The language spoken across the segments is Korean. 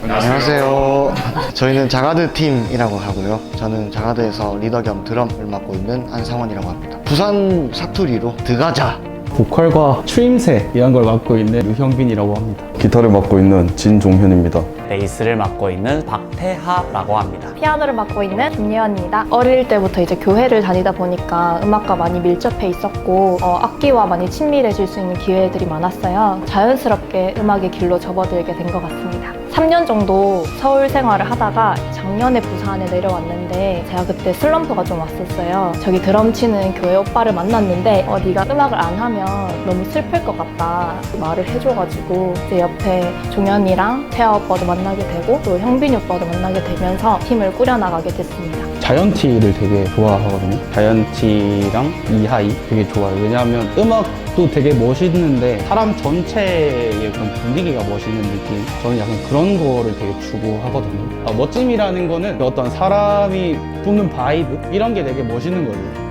안녕하세요. 저희는 자가드 팀이라고 하고요. 저는 자가드에서 리더 겸 드럼을 맡고 있는 안상원이라고 합니다. 부산 사투리로 드가자. 보컬과 추임새 이런 걸 맡고 있는 유형빈이라고 합니다. 기타를 맡고 있는 진종현입니다. 베이스를 맡고 있는 박태하라고 합니다. 피아노를 맡고 있는 김예원입니다. 어릴 때부터 이제 교회를 다니다 보니까 음악과 많이 밀접해 있었고 어, 악기와 많이 친밀해질 수 있는 기회들이 많았어요. 자연스럽게 음악의 길로 접어들게 된 것 같습니다. 3년 정도 서울 생활을 하다가 작년에 부산에 내려왔는데 제가 그때 슬럼프가 좀 왔었어요. 저기 드럼 치는 교회 오빠를 만났는데 어, 네가 음악을 안 하면 너무 슬플 것 같다 말을 해줘가지고 이제 옆에 종현이랑 태아 오빠도 만나게 되고 또 형빈이 오빠도 만나게 되면서 팀을 꾸려나가게 됐습니다. 자이언티를 되게 좋아하거든요. 자이언티랑 이하이 되게 좋아요. 왜냐하면 음악도 되게 멋있는데 사람 전체의 그런 분위기가 멋있는 느낌. 저는 약간 그런 거를 되게 추구하거든요. 아, 멋짐이라는 거는 어떤 사람이 뿜는 바이브 이런 게 되게 멋있는 거예요.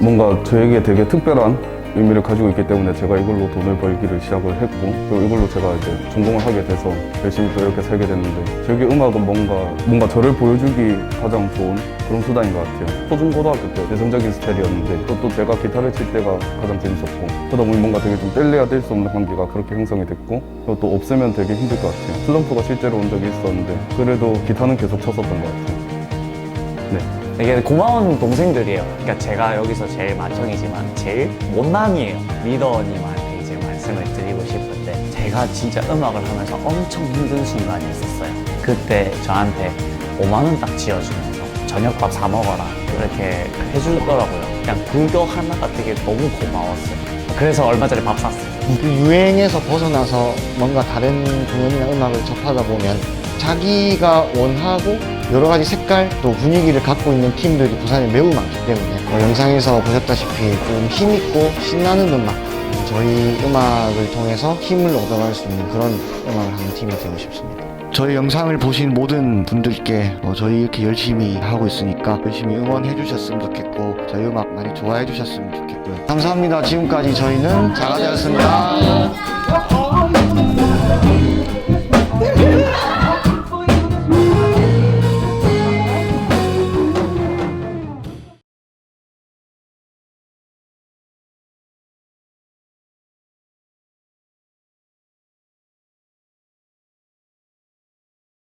뭔가 저에게 되게 특별한 의미를 가지고 있기 때문에 제가 이걸로 돈을 벌기를 시작을 했고 그리고 이걸로 제가 이제 전공을 하게 돼서 열심히 또 이렇게 살게 됐는데 저에게 음악은 뭔가 뭔가 저를 보여주기 가장 좋은 그런 수단인 것 같아요. 초중고등학교 때 내성적인 스타일이었는데 또, 또 제가 기타를 칠 때가 가장 재밌었고 그러다 보니 뭔가 되게 좀 뗄래야 뗄 수 없는 관계가 그렇게 형성이 됐고 또 없으면 되게 힘들 것 같아요. 슬럼프가 실제로 온 적이 있었는데 그래도 기타는 계속 쳤었던 것 같아요. 네. 되게 고마운 동생들이에요. 그러니까 제가 여기서 제일 맏형이지만 제일 못남이에요. 리더님한테 이제 말씀을 드리고 싶은데 제가 진짜 음악을 하면서 엄청 힘든 순간이 있었어요. 그때 저한테 5만 원 딱 지어주면서 저녁밥 사 먹어라 이렇게 해주더라고요. 그냥 그거 하나가 되게 너무 고마웠어요. 그래서 얼마 전에 밥 샀어요. 그 유행에서 벗어나서 뭔가 다른 공연이나 음악을 접하다 보면 자기가 원하고 여러 가지 색깔 또 분위기를 갖고 있는 팀들이 부산에 매우 많기 때문에 어, 영상에서 보셨다시피 좀 힘있고 신나는 음악 저희 음악을 통해서 힘을 얻어갈 수 있는 그런 음악을 하는 팀이 되고 싶습니다. 저희 영상을 보신 모든 분들께 어, 저희 이렇게 열심히 하고 있으니까 열심히 응원해 주셨으면 좋겠고 저희 음악 많이 좋아해 주셨으면 좋겠고요. 감사합니다. 지금까지 저희는 자가자였습니다.